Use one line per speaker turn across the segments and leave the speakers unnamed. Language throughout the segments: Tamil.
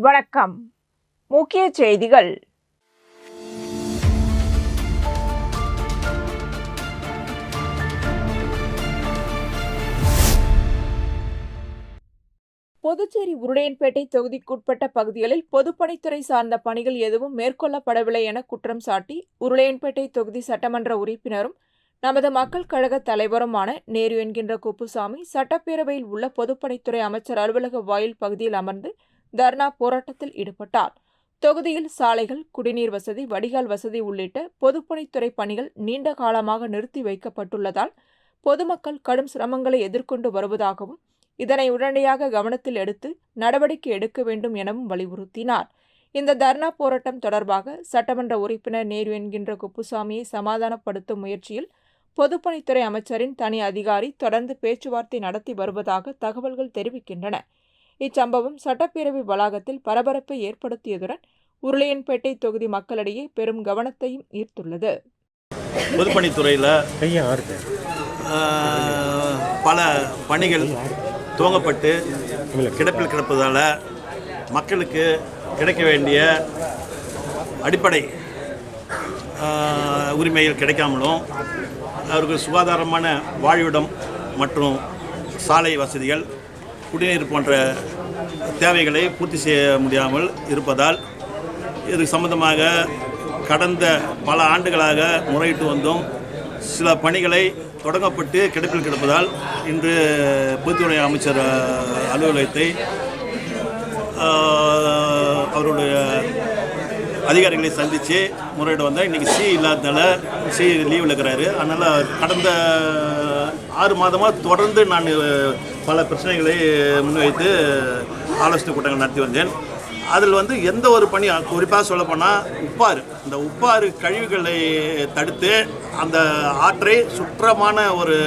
வணக்கம். முக்கிய செய்திகள். புதுச்சேரி உருளையன்பேட்டை தொகுதிக்குட்பட்ட பகுதிகளில் பொதுப்பணித்துறை சார்ந்த பணிகள் எதுவும் மேற்கொள்ளப்படவில்லை என குற்றம் சாட்டி உருளையன்பேட்டை தொகுதி சட்டமன்ற உறுப்பினரும் நமது மக்கள் கழக தலைவருமான நேரு என்கின்ற குப்புசாமி சட்டப்பேரவையில் உள்ள பொதுப்பணித்துறை அமைச்சர் அலுவலக வாயில் பகுதியில் அமர்ந்து தர்ணா போராட்டத்தில் ஈடுபட்டார். தொகுதியில் சாலைகள் குடிநீர் வசதி வடிகால் வசதி உள்ளிட்ட பொதுப்பணித்துறை பணிகள் நீண்ட காலமாக நிறுத்தி வைக்கப்பட்டுள்ளதால் பொதுமக்கள் கடும் சிரமங்களை எதிர்கொண்டு வருவதாகவும் இதனை உடனடியாக கவனத்தில் எடுத்து நடவடிக்கை எடுக்க வேண்டும் எனவும் வலியுறுத்தினார். இந்த தர்ணா போராட்டம் தொடர்பாக சட்டமன்ற உறுப்பினர் நேரு என்கின்ற குப்புசாமியை சமாதானப்படுத்தும் முயற்சியில் பொதுப்பணித்துறை அமைச்சரின் தனி அதிகாரி தொடர்ந்து பேச்சுவார்த்தை நடத்தி வருவதாக தகவல்கள் தெரிவிக்கின்றன. இச்சம்பவம் சட்டப்பேரவை வளாகத்தில் பரபரப்பை ஏற்படுத்தியதுடன் உருளையன்பேட்டை தொகுதி மக்களிடையே பெரும் கவனத்தையும் ஈர்த்துள்ளது.
பொதுப்பணித்துறையில் பல பணிகள் துவங்கப்பட்டு கிடப்பில் கிடப்பதால் மக்களுக்கு கிடைக்க வேண்டிய அடிப்படை உரிமைகள் கிடைக்காமலும் அவர்கள் சுகாதாரமான வாழ்விடம் மற்றும் சாலை வசதிகள் குடிநீர் போன்ற தேவைகளை பூர்த்தி செய்ய முடியாமல் இருப்பதால் இது சம்பந்தமாக கடந்த பல ஆண்டுகளாக முறையிட்டு வந்தோம். சில பணிகளை தொடங்கப்பட்டு கிடப்பில் கிடப்பதால் இன்று பொதுத்துறை அமைச்சர் அலுவலகத்தை அவருடைய அதிகாரிகளை சந்தித்து முறையிட வந்தால் இன்றைக்கி சி இல்லாததால சி லீவில் இருக்கிறாரு. அதனால் கடந்த ஆறு மாதமாக தொடர்ந்து நான் பல பிரச்சனைகளை முன்வைத்து ஆலோசனை கூட்டங்கள் நடத்தி வந்தேன். அதில் வந்து எந்த ஒரு பணி குறிப்பாக சொல்லப்போனால் உப்பாறு. இந்த உப்பாறு கழிவுகளை தடுத்து அந்த ஆற்றை சுற்றமான ஒரு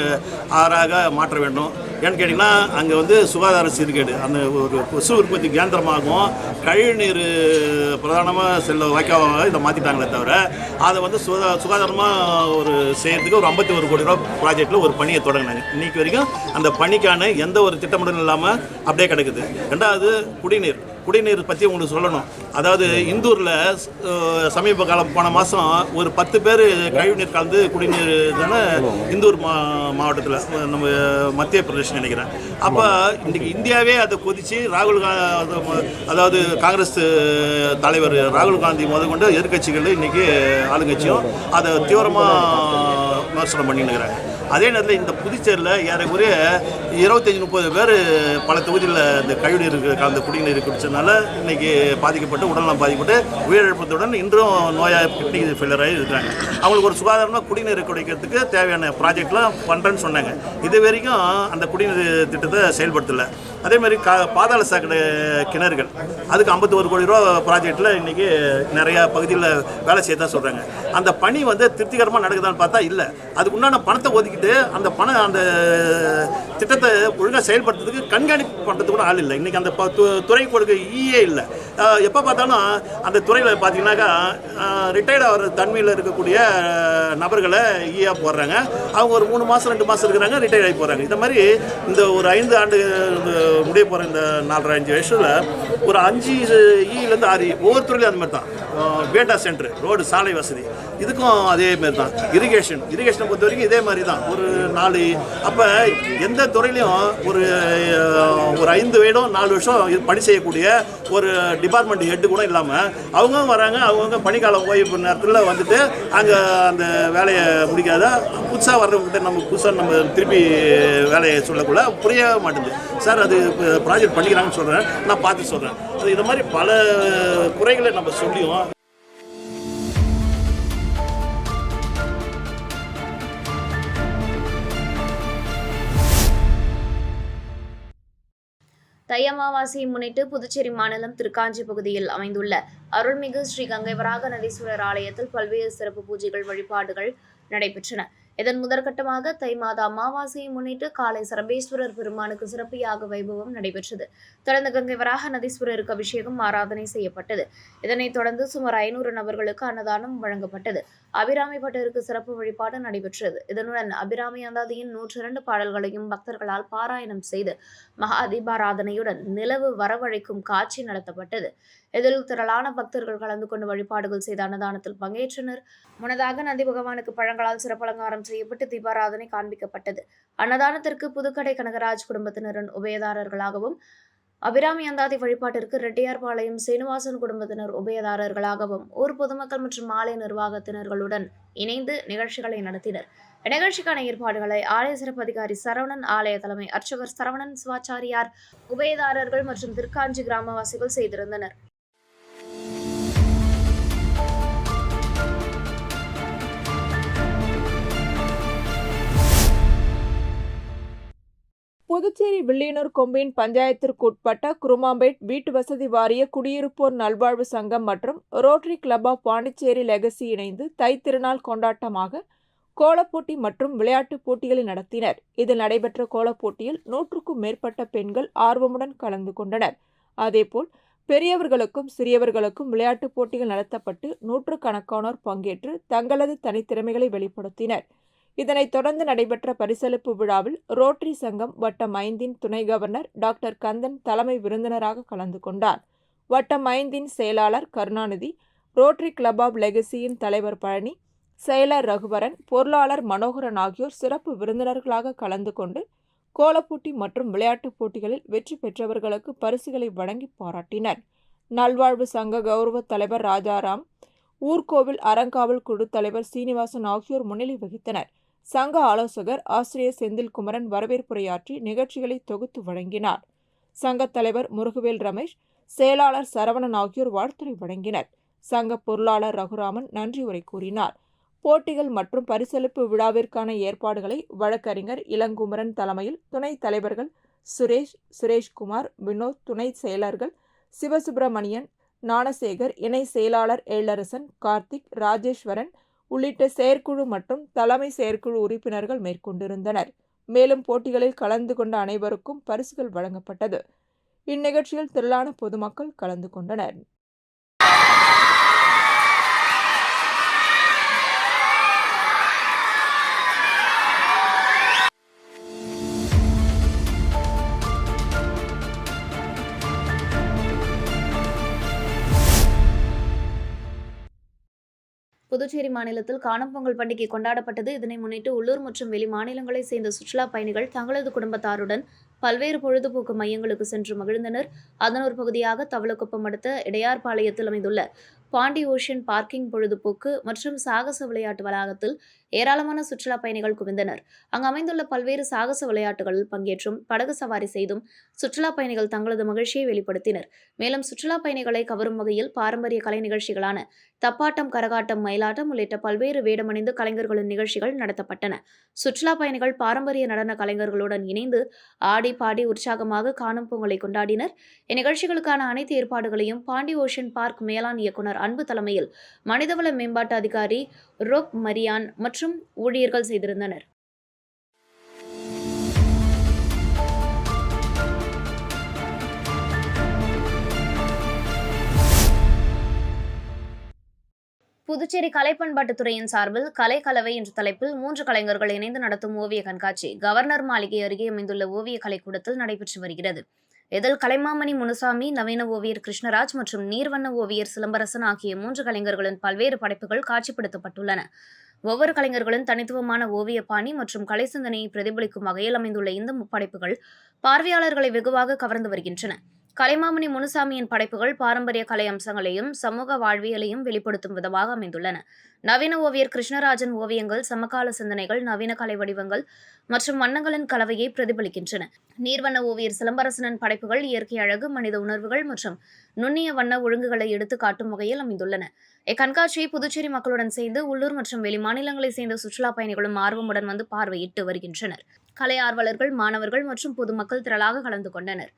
ஆறாக மாற்ற வேண்டும். ஏன்னு கேட்டிங்கன்னா அங்கே வந்து சுகாதார சீர்கேடு அந்த ஒரு கொசு உற்பத்தி கேந்திரமாகவும் கழிவுநீர் பிரதானமாக செல்ல வாய்க்காவாக இதை மாற்றிட்டாங்களே தவிர அதை வந்து சுகா சுகாதாரமாக ஒரு செய்கிறதுக்கு ஒரு ஐம்பத்தி ஒரு கோடி ரூபா ப்ராஜெக்டில் ஒரு பணியை தொடங்கினாங்க. இன்றைக்கி வரைக்கும் அந்த பணிக்கான எந்த ஒரு திட்டமிடலும் இல்லாமல் அப்படியே கிடக்குது. ரெண்டாவது குடிநீர். குடிநீர் பற்றி உங்களுக்கு சொல்லணும். அதாவது இந்தூரில் சமீப காலம் போன மாதம் ஒரு பத்து பேர் கழிவுநீர் கலந்து குடிநீர் தானே இந்தூர் மா மாவட்டத்தில் நம்ம மத்திய பிரதேசம் நினைக்கிறேன். அப்போ இன்றைக்கி இந்தியாவே அதை கொதித்து ராகுல் காந்தி அதாவது காங்கிரஸ் தலைவர் ராகுல் காந்தி முதற்கொண்டு எதிர்கட்சிகள் இன்றைக்கி ஆளுங்கட்சியும் அதை தீவிரமாக விமர்சனம் பண்ணின்னுக்கிறாங்க அதே நேரத்தில் இந்த புதுச்சேரியில் ஏறக்குறைய இருபத்தஞ்சி முப்பது பேர் பல தொகுதியில் இந்த கழிவுநீர் கலந்த குடிநீர் குடித்ததுனால இன்னைக்கு பாதிக்கப்பட்டு உடல்நலம் பாதிக்கப்பட்டு உயிரிழப்பத்துடன் இன்றும் நோயாக கிட்னி ஃபெயிலர் ஆகி இருக்கிறாங்க. அவங்களுக்கு ஒரு சுகாதாரமாக குடிநீர் குடிக்கிறதுக்கு தேவையான ப்ராஜெக்ட்லாம் பண்ணுறேன்னு சொன்னாங்க. இது வரைக்கும் அந்த குடிநீர் திட்டத்தை செயல்படுத்தலை. அதே மாதிரி கா பாதாள சாக்கடை கிணறுகள். அதுக்கு 51 கோடி ரூபா ப்ராஜெக்டில் இன்றைக்கி நிறையா பகுதியில் வேலை செய்யதான் சொல்கிறாங்க அந்த பணி வந்து திருப்திகரமாக நடக்குதான்னு பார்த்தா இல்லை. அதுக்கு உண்டான பணத்தை ஒதுக்கிட்டு அந்த பணம் அந்த திட்டத்தை ஒழுங்காக செயல்படுத்துறதுக்கு கண்காணிப்பு பண்ணுறதுக்கு கூட ஆள் இல்லை. இன்றைக்கி அந்த ப- துறை கொடுக்க ஈயே இல்லை. எப்போ பார்த்தாலும் அந்த துறையில் பார்த்தீங்கன்னாக்கா ரிட்டையர்ட் ஆகிற தன்மையில் இருக்கக்கூடிய நபர்களை ஈயாக போடுறாங்க. அவங்க ஒரு மூணு மாதம் ரெண்டு மாதம் இருக்கிறாங்க ரிட்டையர் ஆகி போகிறாங்க இந்த மாதிரி இந்த ஒரு ஐந்து ஆண்டு முடிய போகிற இந்த நாலரை அஞ்சு வருஷத்தில் ஒரு அஞ்சு ஈலேருந்து ஆறு ஒவ்வொரு துறையிலும் அந்த மாதிரி தான். வேண்டா சென்டர் ரோடு சாலை வசதி. இதுக்கும் அதே மாதிரி தான். இரிகேஷன் இரிகேஷனை பொறுத்த வரைக்கும் இதே மாதிரி தான். ஒரு நாலு அப்போ எந்த துறையிலையும் ஒரு ஒரு ஐந்து வருடம் நாலு வருஷம் இது பணி செய்யக்கூடிய ஒரு டிபார்ட்மெண்ட் ஹெட்டு கூட இல்லாமல் அவங்க வராங்க. அவங்கவுங்க பணிக்காலம் ஓய்வு நேரத்தில் வந்துட்டு அங்கே அந்த வேலையை முடிக்காத புதுசாக வர்றவங்ககிட்ட நம்ம புதுசாக நம்ம திருப்பி வேலையை சொல்லக்குள்ள புரிய மாட்டேங்குது. சார் அது ப்ராஜெக்ட் பண்ணிக்கிறாங்கன்னு சொல்கிறேன் நான் பார்த்து சொல்கிறேன் அது இந்த மாதிரி பல குறைகளை நம்ம சொல்லியும்
தை அமாவாசையை முன்னிட்டு புதுச்சேரி மாநிலம் திருக்காஞ்சி பகுதியில் அமைந்துள்ள அருள்மிகு ஸ்ரீ கங்கை வராக நதீஸ்வரர் ஆலயத்தில் பல்வேறு சிறப்பு பூஜைகள் வழிபாடுகள் நடைபெற்றன. இதன் முதற்கட்டமாக தை மாத அமாவாசையை முன்னிட்டு காலை சரபேஸ்வரர் பெருமானுக்கு சிறப்பு யாக வைபவம் நடைபெற்றது. தொடர்ந்து கங்கை வராக நதீஸ்வரருக்கு அபிஷேகம் ஆராதனை செய்யப்பட்டது. இதனைத் தொடர்ந்து சுமார் ஐநூறு நபர்களுக்கு அன்னதானம் வழங்கப்பட்டது. அபிராமி பட்டருக்கு சிறப்பு வழிபாடு நடைபெற்றது. இதனுடன் அபிராமி அந்தாதியின் நூற்றி இரண்டு பாடல்களையும் பக்தர்களால் பாராயணம் செய்து மகா தீபாராதனையுடன் நிலவு வரவழைக்கும் காட்சி நடத்தப்பட்டது. இதில் திரளான பக்தர்கள் கலந்து கொண்டு வழிபாடுகள் செய்த அன்னதானத்தில் பங்கேற்றனர். முன்னதாக நந்தி பகவானுக்கு பழங்களால் சிறப்பலங்காரம் செய்யப்பட்டு தீபாராதனை காண்பிக்கப்பட்டது. அன்னதானத்திற்கு புதுக்கடை கனகராஜ் குடும்பத்தினரின் உபயதாரர்களாகவும் அபிராமி அந்தாதி வழிபாட்டிற்கு ரெட்டியார்பாளையம் சீனிவாசன் குடும்பத்தினர் உபயதாரர்களாகவும் ஊர் பொதுமக்கள் மற்றும் ஆலய நிர்வாகத்தினர்களுடன் இணைந்து நிகழ்ச்சிகளை நடத்தினர். இந்நிகழ்ச்சிக்கான ஏற்பாடுகளை ஆலய சிறப்பு அதிகாரி சரவணன் ஆலய தலைமை அர்ச்சகர் சரவணன் சிவாச்சாரியார் உபயதாரர்கள் மற்றும் திருக்காஞ்சி கிராமவாசிகள் செய்திருந்தனர்.
புதுச்சேரி வில்லியனூர் கொம்பின் பஞ்சாயத்திற்குட்பட்ட குருமாம்பேட் வீட்டு வசதி வாரிய குடியிருப்போர் நல்வாழ்வு சங்கம் மற்றும் Rotary Club of Pondicherry Legacy இணைந்து தைத்திருநாள் கொண்டாட்டமாக கோலப்போட்டி மற்றும் விளையாட்டுப் போட்டிகளை நடத்தினர். இதில் நடைபெற்ற கோலப்போட்டியில் நூற்றுக்கும் மேற்பட்ட பெண்கள் ஆர்வமுடன் கலந்து கொண்டனர். அதேபோல் பெரியவர்களுக்கும் சிறியவர்களுக்கும் விளையாட்டுப் போட்டிகள் நடத்தப்பட்டு நூற்றுக்கணக்கானோர் பங்கேற்று தங்களது தனித்திறமைகளை வெளிப்படுத்தினர். இதனைத் தொடர்ந்து நடைபெற்ற பரிசளிப்பு விழாவில் ரோட்டரி சங்கம் வட்டம் ஐந்தின் துணை கவர்னர் டாக்டர் கந்தன் தலைமை விருந்தினராக கலந்து கொண்டார். வட்டம் ஐந்தின் செயலாளர் கருணாநிதி ரோட்டரி கிளப் ஆஃப் லெகசியின் தலைவர் பழனி செயலர் ரகுவரன் பொருளாளர் மனோகரன் ஆகியோர் சிறப்பு விருந்தினர்களாக கலந்து கொண்டு கோலப்போட்டி மற்றும் விளையாட்டுப் போட்டிகளில் வெற்றி பெற்றவர்களுக்கு பரிசுகளை வழங்கி பாராட்டினர். நல்வாழ்வு சங்க கௌரவ தலைவர் ராஜாராம் ஊர்கோவில் அறங்காவல் குழு தலைவர் சீனிவாசன் ஆகியோர் முன்னிலை வகித்தனர். சங்க ஆலோசகர் ஆசிரியர் செந்தில்குமரன் வரவேற்புரையாற்றி நிகழ்ச்சிகளை தொகுத்து வழங்கினார். சங்கத் தலைவர் முருகவேல் ரமேஷ் செயலாளர் சரவணன் ஆகியோர் வாழ்த்துரை வழங்கினர். சங்க பொருளாளர் ரகுராமன் நன்றி உரை கூறினார். போட்டிகள் மற்றும் பரிசளிப்பு விழாவிற்கான ஏற்பாடுகளை வழக்கறிஞர் இளங்குமரன் தலைமையில் துணைத் தலைவர்கள் சுரேஷ் சுரேஷ்குமார் வினோத் துணை செயலர்கள் சிவசுப்பிரமணியன் ஞானசேகர் இணை செயலாளர் எழிலரசன் கார்த்திக் ராஜேஸ்வரன் உள்ளிட்ட செயற்குழு மற்றும் தலைமை செயற்குழு உறுப்பினர்கள் மேற்கொண்டிருந்தனர். மேலும் போட்டிகளில் கலந்து கொண்ட அனைவருக்கும் பரிசுகள் வழங்கப்பட்டது. இந்நிகழ்ச்சியில் திரளான பொதுமக்கள் கலந்து கொண்டனர்.
புதுச்சேரி மாநிலத்தில் காணும் பொங்கல் பண்டிகை கொண்டாடப்பட்டது. இதனை முன்னிட்டு உள்ளூர் மற்றும் வெளி மாநிலங்களைச் சேர்ந்த சுற்றுலா பயணிகள் தங்களது குடும்பத்தாருடன் பல்வேறு பொழுதுபோக்கு மையங்களுக்கு சென்று மகிழ்ந்தனர். அதன் ஒரு பகுதியாக தவளக்குப்பம் அடுத்த இடையார்பாளையத்தில் அமைந்துள்ள பாண்டி ஓஷன் பார்க்கிங் பொழுதுபோக்கு மற்றும் சாகச விளையாட்டு வளாகத்தில் ஏராளமான சுற்றுலா பயணிகள் குவிந்தனர். அங்கு அமைந்துள்ள பல்வேறு சாகச விளையாட்டுகளில் பங்கேற்றும் படகு சவாரி செய்தும் சுற்றுலா பயணிகள் தங்களது மகிழ்ச்சியை வெளிப்படுத்தினர். மேலும் சுற்றுலா பயணிகளை கவரும் வகையில் பாரம்பரிய கலை நிகழ்ச்சிகளான தப்பாட்டம் கரகாட்டம் மயிலாட்டம் உள்ளிட்ட பல்வேறு வேடமணிந்து கலைஞர்களின் நிகழ்ச்சிகள் நடத்தப்பட்டன. சுற்றுலா பயணிகள் பாரம்பரிய நடன கலைஞர்களுடன் இணைந்து ஆடி பாடி உற்சாகமாக காணும் பொங்கலை கொண்டாடினர். இந்நிகழ்ச்சிகளுக்கான அனைத்து ஏற்பாடுகளையும் பாண்டி ஓஷன் பார்க் மேலாண் இயக்குனர் அன்பு தலைமையில் மனிதவள மேம்பாட்டு அதிகாரி ரோக் மரியான் மற்றும் ஊழியர்கள் செய்திருந்தனர். புதுச்சேரி கலை பண்பாட்டுத்துறையின் சார்பில் கலை கலவை என்ற தலைப்பில் மூன்று கலைஞர்கள் இணைந்து நடத்தும் ஓவிய கண்காட்சி கவர்னர் மாளிகை அருகே அமைந்துள்ள ஓவிய கலைக்கூடத்தில் நடைபெற்று வருகிறது. இதில் கலைமாமணி முனுசாமி நவீன ஓவியர் கிருஷ்ணராஜ் மற்றும் நீர்வண்ண ஓவியர் சிலம்பரசன் ஆகிய மூன்று கலைஞர்களின் பல்வேறு படைப்புகள் காட்சிப்படுத்தப்பட்டுள்ளன. ஒவ்வொரு கலைஞர்களின் தனித்துவமான ஓவிய பாணி மற்றும் கலை சிந்தனையை பிரதிபலிக்கும் வகையில் அமைந்துள்ள இந்த முப்படைப்புகள் பார்வையாளர்களை வெகுவாக கவர்ந்து வருகின்றன. கலைமாமணி முனுசாமியின் படைப்புகள் பாரம்பரிய கலை அம்சங்களையும் சமூக வாழ்வியலையும் வெளிப்படுத்தும் விதமாக அமைந்துள்ளன. நவீன ஓவியர் கிருஷ்ணராஜன் ஓவியங்கள் சமகால சிந்தனைகள் நவீன கலை வடிவங்கள் மற்றும் வண்ணங்களின் கலவையை பிரதிபலிக்கின்றன. நீர்வண்ண ஓவியர் சிலம்பரசனின் படைப்புகள் இயற்கை அழகு மனித உணர்வுகள் மற்றும் நுண்ணிய வண்ண ஒழுங்குகளை எடுத்து காட்டும் வகையில் அமைந்துள்ளன. இக்கண்காட்சியை புதுச்சேரி மக்களுடன் சேர்ந்து உள்ளூர் மற்றும் வெளிமாநிலங்களைச் சேர்ந்த சுற்றுலா பயணிகளும் ஆர்வமுடன் வந்து பார்வையிட்டு வருகின்றனர். கலை ஆர்வலர்கள் மாணவர்கள் மற்றும் பொதுமக்கள் திரளாக கலந்து கொண்டனர்.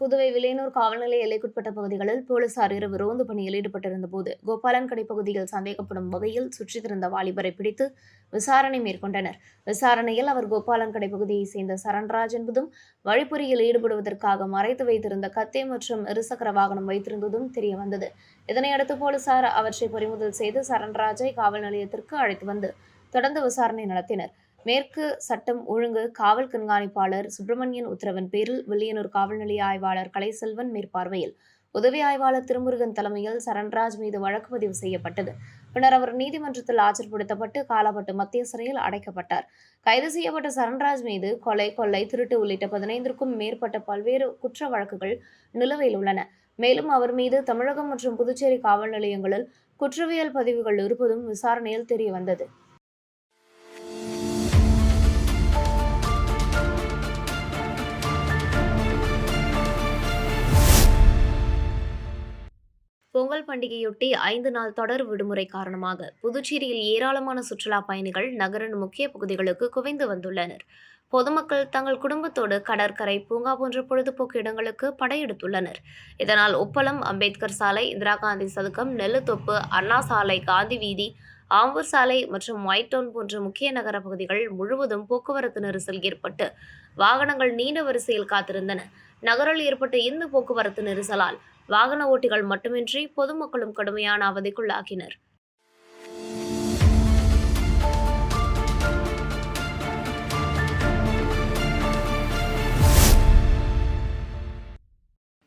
புதுவை விலையனூர் காவல்நிலைய எல்லைக்குட்பட்ட பகுதிகளில் போலீசார் இரவு ரோந்து பணியில் ஈடுபட்டிருந்த போது கோபாலன்கடை பகுதியில் சந்தேகப்படும் வகையில் சுற்றித் திரிந்த வாலிபரை பிடித்து விசாரணை மேற்கொண்டனர். விசாரணையில் அவர் கோபாலன்கடை பகுதியைச் சேர்ந்த சரண்ராஜ் என்பதும் வழிபொறியில் ஈடுபடுவதற்காக மறைத்து வைத்திருந்த கத்தே மற்றும் இருசக்கர வாகனம் வைத்திருந்ததும் தெரியவந்தது. இதனையடுத்து போலீசார் அவற்றை பறிமுதல் செய்து சரண்ராஜை காவல் நிலையத்திற்கு அழைத்து வந்து தொடர்ந்து விசாரணை நடத்தினர். மேற்கு சட்டம் ஒழுங்கு காவல் கண்காணிப்பாளர் சுப்பிரமணியன் உத்தரவின் பேரில் வில்லியனூர் காவல் நிலைய ஆய்வாளர் கலைசெல்வன் மேற்பார்வையில். உதவி ஆய்வாளர் திருமுருகன் தலைமையில் சரண்ராஜ் மீது வழக்கு பதிவு செய்யப்பட்டது. பின்னர் அவர் நீதிமன்றத்தில் ஆஜர்படுத்தப்பட்டு காலாப்பட்டு மத்திய சிறையில் அடைக்கப்பட்டார். கைது செய்யப்பட்ட சரண்ராஜ் மீது கொலை கொள்ளை திருட்டு உள்ளிட்ட பதினைந்திற்கும் மேற்பட்ட பல்வேறு குற்ற வழக்குகள் நிலுவையில் உள்ளன. மேலும் அவர் மீது தமிழகம் மற்றும் புதுச்சேரி காவல் நிலையங்களில் குற்றவியல் பதிவுகள் இருப்பதும் விசாரணையில் தெரியவந்தது. பொங்கல் பண்டிகையொட்டி ஐந்து நாள் தொடர் விடுமுறை காரணமாக புதுச்சேரியில் ஏராளமான சுற்றுலா பயணிகள் நகரின் முக்கிய பகுதிகளுக்கு குவிந்து வந்துள்ளனர். பொதுமக்கள் தங்கள் குடும்பத்தோடு கடற்கரை பூங்கா போன்ற பொழுதுபோக்கு இடங்களுக்கு படையெடுத்துள்ளனர். இதனால் உப்பளம் அம்பேத்கர் சாலை இந்திரா காந்தி சதுக்கம் நெல்லுத்தொப்பு அண்ணா சாலை காந்தி வீதி ஆம்பூர் சாலை மற்றும் ஒயிட் டவுன் போன்ற முக்கிய நகர பகுதிகள் முழுவதும் போக்குவரத்து நெரிசல் ஏற்பட்டு வாகனங்கள் நீண்ட வரிசையில் காத்திருந்தன. நகரில் ஏற்பட்ட இந்த போக்குவரத்து நெரிசலால் வாகன ஓட்டிகள் மட்டுமின்றி பொதுமக்களும் கடுமையான அவதிக்குள்ளாகினர்.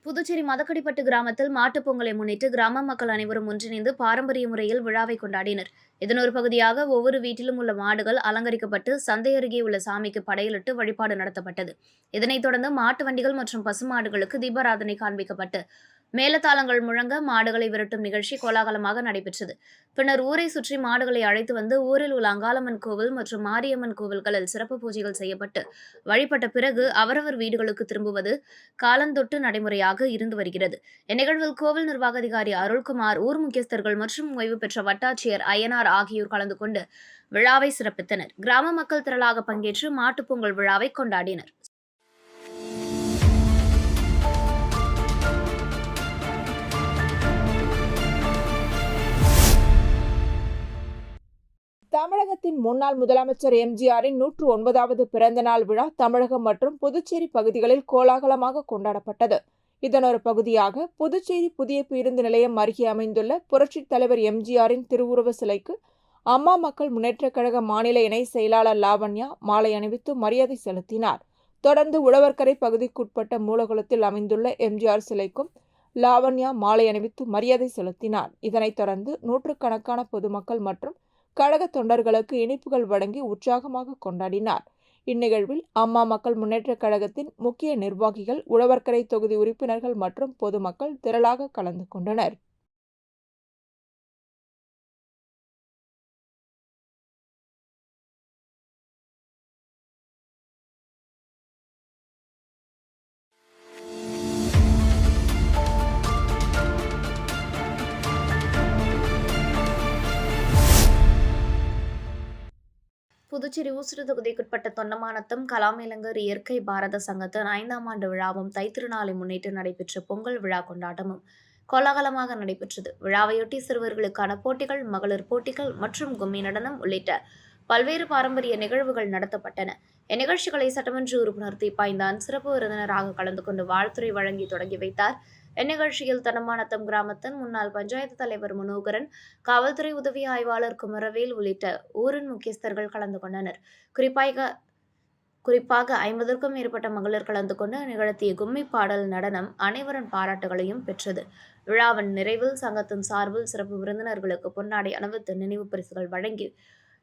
புதுச்சேரி மதக்கடிப்பட்டு கிராமத்தில் மாட்டுப் பொங்கலை முன்னிட்டு கிராம மக்கள் அனைவரும் ஒன்றிணைந்து பாரம்பரிய முறையில் விழாவை கொண்டாடினர். இதன் ஒரு பகுதியாக ஒவ்வொரு வீட்டிலும் உள்ள மாடுகள் அலங்கரிக்கப்பட்டு சந்தை அருகே உள்ள சாமிக்கு படையலிட்டு வழிபாடு நடத்தப்பட்டது. இதனைத் தொடர்ந்து மாட்டு வண்டிகள் மற்றும் பசுமாடுகளுக்கு தீபாராதனை காண்பிக்கப்பட்டு மேலதாளங்கள் முழங்க மாடுகளை விரட்டும் நிகழ்ச்சி கோலாகலமாக நடைபெற்றது. பின்னர் ஊரை சுற்றி மாடுகளை அழைத்து வந்து ஊரில் உள்ள அங்காளம்மன் கோவில் மற்றும் மாரியம்மன் கோவில்களில் சிறப்பு பூஜைகள் செய்யப்பட்டு வழிபட்ட பிறகு அவரவர் வீடுகளுக்கு திரும்புவது காலந்தொட்டு நடைமுறையாக இருந்து வருகிறது. இந்நிகழ்வில் கோவில் நிர்வாக அதிகாரி அருள்குமார் ஊர் முக்கியஸ்தர்கள் மற்றும் ஓய்வு பெற்ற வட்டாட்சியர் அய்யனார் ஆகியோர் கலந்து கொண்டு விழாவை சிறப்பித்தனர். கிராம மக்கள் திரளாக பங்கேற்று மாட்டுப் பொங்கல் விழாவை கொண்டாடினர்.
தமிழகத்தின் முன்னாள் முதலமைச்சர் எம்ஜிஆரின் நூற்று ஒன்பதாவது பிறந்த நாள் விழா தமிழகம் மற்றும் புதுச்சேரி பகுதிகளில் கோலாகலமாக கொண்டாடப்பட்டது. இதன் ஒரு பகுதியாக புதுச்சேரி புதிய பேருந்து நிலையம் அருகே அமைந்துள்ள புரட்சித் தலைவர் எம்ஜிஆரின் திருவுருவ சிலைக்கு அம்மா மக்கள் முன்னேற்றக் கழக மாநில இணை செயலாளர் லாவண்யா மாலை அணிவித்து மரியாதை செலுத்தினார். தொடர்ந்து உழவர்கரை பகுதிக்குட்பட்ட மூலகுளத்தில் அமைந்துள்ள எம்ஜிஆர் சிலைக்கும் லாவண்யா மாலை அணிவித்து மரியாதை செலுத்தினார். இதனைத் தொடர்ந்து நூற்றுக்கணக்கான பொதுமக்கள் மற்றும் கழக தொண்டர்களுக்கு இனிப்புகள் வழங்கி உற்சாகமாக கொண்டாடினார். இந்நிகழ்வில் அம்மா மக்கள் முன்னேற்ற கழகத்தின் முக்கிய நிர்வாகிகள் உழவர்கரை தொகுதி உறுப்பினர்கள் மற்றும் பொதுமக்கள் திரளாக கலந்து கொண்டனர்.
புதுச்சேரி ஊசுடு தொகுதிக்குட்பட்ட தொண்டமானத்தம் இளைஞர் இயற்கை பாரத சங்கத்தின் ஐந்தாம் ஆண்டு விழாவும் தைத்திருநாளை முன்னிட்டு நடைபெற்ற பொங்கல் விழா கொண்டாட்டமும் கோலாகலமாக நடைபெற்றது. விழாவையொட்டி சிறுவர்களுக்கான போட்டிகள் மகளிர் போட்டிகள் மற்றும் கும்மி நடனம் உள்ளிட்ட பல்வேறு பாரம்பரிய நிகழ்வுகள் நடத்தப்பட்டன. இந்நிகழ்ச்சிகளை சட்டமன்ற உறுப்பினர் தீபாய்ந்தான் சிறப்பு விருந்தினராக கலந்து கொண்டு வாழ்த்துறை வழங்கி தொடங்கி வைத்தார். இந்நிகழ்ச்சியில் தனமானத்தம் கிராமத்தின் முன்னாள் பஞ்சாயத்து தலைவர் மனோகரன் காவல்துறை உதவி ஆய்வாளர் குமரவேல் உள்ளிட்ட ஊரின் முக்கியஸ்தர்கள் கலந்து கொண்டனர். குறிப்பாக குறிப்பாக ஐம்பதற்கும் மேற்பட்ட மகளிர் கலந்து கொண்டு நிகழ்த்திய கும்மி பாடல் நடனம் அனைவரின் பாராட்டுகளையும் பெற்றது. விழாவின் நிறைவில் சங்கத்தின் சார்பில் சிறப்பு விருந்தினர்களுக்கு பொன்னாடை அணிவித்து நினைவு பரிசுகள் வழங்கி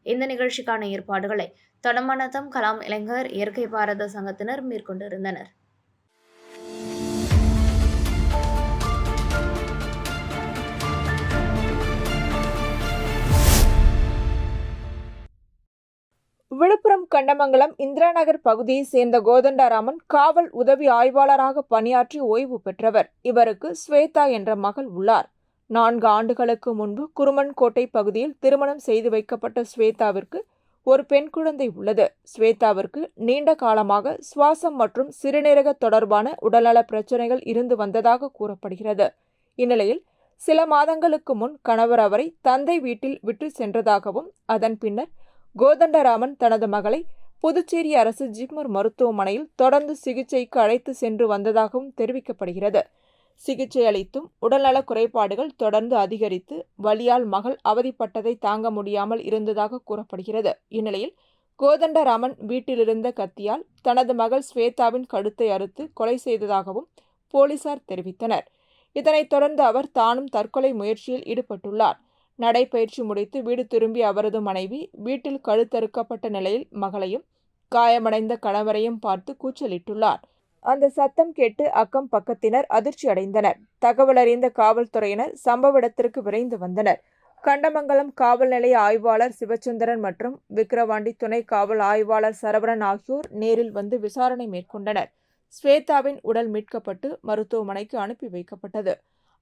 இந்த நிகழ்ச்சிக்கான ஏற்பாடுகளை தொண்டமனத்தம் கலாம் இளைஞர் இயற்கை பாரத சங்கத்தினர் மேற்கொண்டிருந்தனர்.
விழுப்புரம் கண்டமங்கலம் இந்திரா நகர் பகுதியைச் சேர்ந்த கோதண்டராமன் காவல் உதவி ஆய்வாளராக பணியாற்றி ஓய்வு பெற்றவர். இவருக்கு ஸ்வேதா என்ற மகள் உள்ளார். நான்கு ஆண்டுகளுக்கு முன்பு குருமன்கோட்டை பகுதியில் திருமணம் செய்து வைக்கப்பட்ட ஸ்வேதாவிற்கு ஒரு பெண் குழந்தை உள்ளது. ஸ்வேதாவிற்கு நீண்ட காலமாக சுவாசம் மற்றும் சிறுநீரக தொடர்பான உடல்நல பிரச்சனைகள் இருந்து வந்ததாக கூறப்படுகிறது. இந்நிலையில் சில மாதங்களுக்கு முன் கணவர் அவரை தந்தை வீட்டில் விட்டு சென்றதாகவும் அதன் பின்னர் கோதண்டராமன் தனது மகளை புதுச்சேரி அரசு ஜிப்மர் மருத்துவமனையில் தொடர்ந்து சிகிச்சைக்கு அழைத்து சென்று வந்ததாகவும் தெரிவிக்கப்படுகிறது. சிகிச்சை அளித்தும் உடல்நல குறைபாடுகள் தொடர்ந்து அதிகரித்து வலியால் மகள் அவதிப்பட்டதை தாங்க முடியாமல் இருந்ததாக கூறப்படுகிறது. இந்நிலையில் கோதண்டராமன் வீட்டிலிருந்த கத்தியால் தனது மகள் ஸ்வேதாவின் கழுத்தை அறுத்து கொலை செய்ததாகவும் போலீசார் தெரிவித்தனர். இதனைத் தொடர்ந்து அவர் தானும் தற்கொலை முயற்சியில் ஈடுபட்டுள்ளார். நடைபயிற்சி முடித்து வீடு திரும்பிய அவரது மனைவி வீட்டில் கழுத்தறுக்கப்பட்ட நிலையில் மகளையும் காயமடைந்த கணவரையும் பார்த்து கூச்சலிட்டுள்ளார். அந்த சத்தம் கேட்டு அக்கம் பக்கத்தினர் அதிர்ச்சி அடைந்தனர். தகவல் அறிந்த காவல்துறையினர் சம்பவ இடத்திற்கு விரைந்து வந்தனர். கண்டமங்கலம் காவல் நிலைய ஆய்வாளர் சிவச்சந்திரன் மற்றும் விக்கிரவாண்டி துணை காவல் ஆய்வாளர் சரவணன் ஆகியோர் நேரில் வந்து விசாரணை மேற்கொண்டனர். ஸ்வேதாவின் உடல் மீட்கப்பட்டு மருத்துவமனைக்கு அனுப்பி வைக்கப்பட்டது.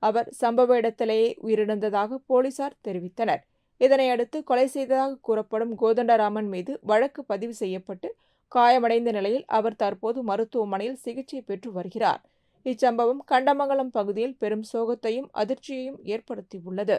அவர் சம்பவ இடத்திலேயே உயிரிழந்ததாக போலீசார் தெரிவித்தனர். இதனையடுத்து கொலை செய்ததாக கூறப்படும் கோதண்டராமன் மீது வழக்கு பதிவு செய்யப்பட்டு காயமடைந்த நிலையில் அவர் தற்போது மருத்துவமனையில் சிகிச்சை பெற்று வருகிறார். இச்சம்பவம் கண்டமங்கலம் பகுதியில் பெரும் சோகத்தையும் அதிர்ச்சியையும் ஏற்படுத்தியுள்ளது.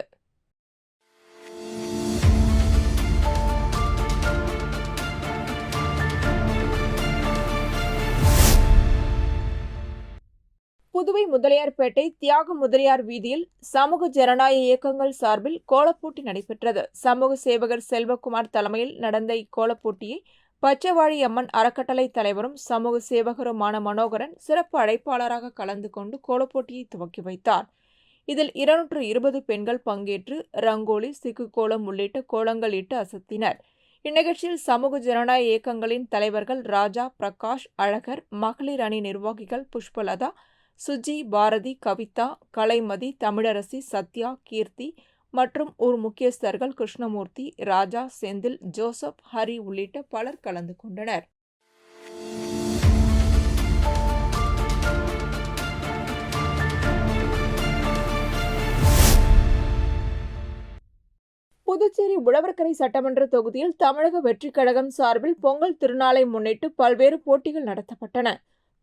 புதுவை முதலியார்பேட்டை தியாக முதலியார் வீதியில் சமூக ஜனநாயக இயக்கங்கள் சார்பில் கோலப்போட்டி நடைபெற்றது. சமூக சேவகர் செல்வகுமார் தலைமையில் நடந்த இக்கோலப்போட்டியை பச்சைவாழி அம்மன் அறக்கட்டளை தலைவரும் சமூக சேவகருமான மனோகரன் சிறப்பு அழைப்பாளராக கலந்து கொண்டு கோலப்போட்டியை துவக்கி வைத்தார். இதில் இருநூற்று இருபது பெண்கள் பங்கேற்று ரங்கோலி சிக்கு கோலம் உள்ளிட்ட கோலங்கள் இட்டு அசத்தினர். இந்நிகழ்ச்சியில் சமூக ஜனநாயக இயக்கங்களின் தலைவர்கள் ராஜா பிரகாஷ் அழகர் மகளிர் அணி நிர்வாகிகள் புஷ்பலதா சுஜி பாரதி கவிதா கலைமதி தமிழரசி சத்யா கீர்த்தி மற்றும் ஊர் முக்கியஸ்தர்கள் கிருஷ்ணமூர்த்தி ராஜா செந்தில் ஜோசப் ஹரி உள்ளிட்ட பலர் கலந்து கொண்டனர். புதுச்சேரி உழவர்கரை சட்டமன்ற தொகுதியில் தமிழக வெற்றிக் கழகம் சார்பில் பொங்கல் திருநாளை முன்னிட்டு பல்வேறு போட்டிகள் நடத்தப்பட்டன.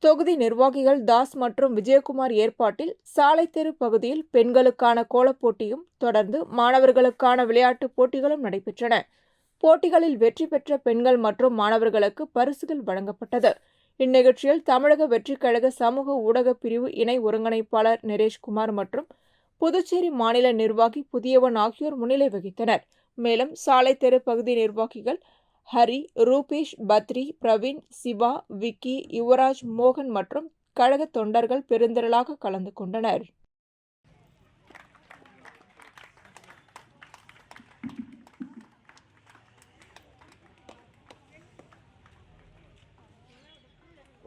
தொகுதி நிர்வாகிகள் தாஸ் மற்றும் விஜயகுமார் ஏற்பாட்டில் சாலை தெரு பகுதியில் பெண்களுக்கான கோலப்போட்டியும் தொடர்ந்து மாணவர்களுக்கான விளையாட்டுப் போட்டிகளும் நடைபெற்றன. போட்டிகளில் வெற்றி பெற்ற பெண்கள் மற்றும் மாணவர்களுக்கு பரிசுகள் வழங்கப்பட்டது. இந்நிகழ்ச்சியில் தமிழக வெற்றிக் கழக சமூக ஊடக பிரிவு இணை ஒருங்கிணைப்பாளர் நரேஷ்குமார் மற்றும் புதுச்சேரி மாநில நிர்வாகி புதியவன் ஆகியோர் முன்னிலை வகித்தனர். மேலும் சாலை தெரு பகுதி நிர்வாகிகள் ஹரி ரூபேஷ் பத்ரி பிரவீன் சிவா விக்கி யுவராஜ் மோகன் மற்றும் கழக தொண்டர்கள் பெருந்திரளாக கலந்து கொண்டனர்.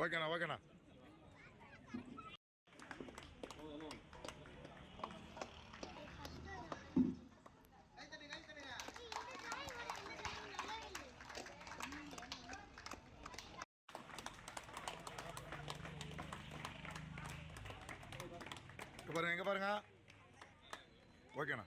ஓகேண்ணா ஓகேண்ணா. பாருங்க எங்கே பாருங்க. ஓகேண்ணா.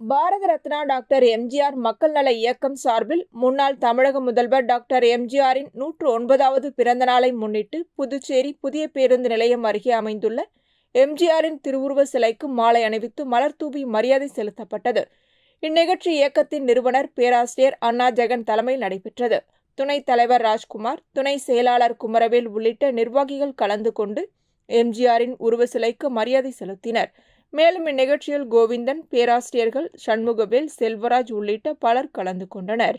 பாரத ரத்னா டாக்டர் எம்ஜிஆர் மக்கள் நல இயக்கம் சார்பில் முன்னாள் தமிழக முதல்வர் டாக்டர் எம்ஜிஆரின் நூற்று ஒன்பதாவது பிறந்த நாளை முன்னிட்டு புதுச்சேரி புதிய பேருந்து நிலையம் அருகே அமைந்துள்ள எம்ஜிஆரின் திருவுருவ சிலைக்கு மாலை அணிவித்து மலர் தூவி மரியாதை செலுத்தப்பட்டது. இந்நிகழ்ச்சி இயக்கத்தின் நிறுவனர் பேராசிரியர் அண்ணா ஜெகன் தலைமையில் நடைபெற்றது. துணைத் தலைவர் ராஜ்குமார் துணை செயலாளர் குமரவேல் உள்ளிட்ட நிர்வாகிகள் கலந்து கொண்டு எம்ஜிஆரின் உருவ சிலைக்கு மரியாதை செலுத்தினர். மேலும் இந்நிகழ்ச்சியில் கோவிந்தன் பேராசிரியர்கள் சண்முகவேல் செல்வராஜ் உள்ளிட்ட பலர் கலந்து கொண்டனர்.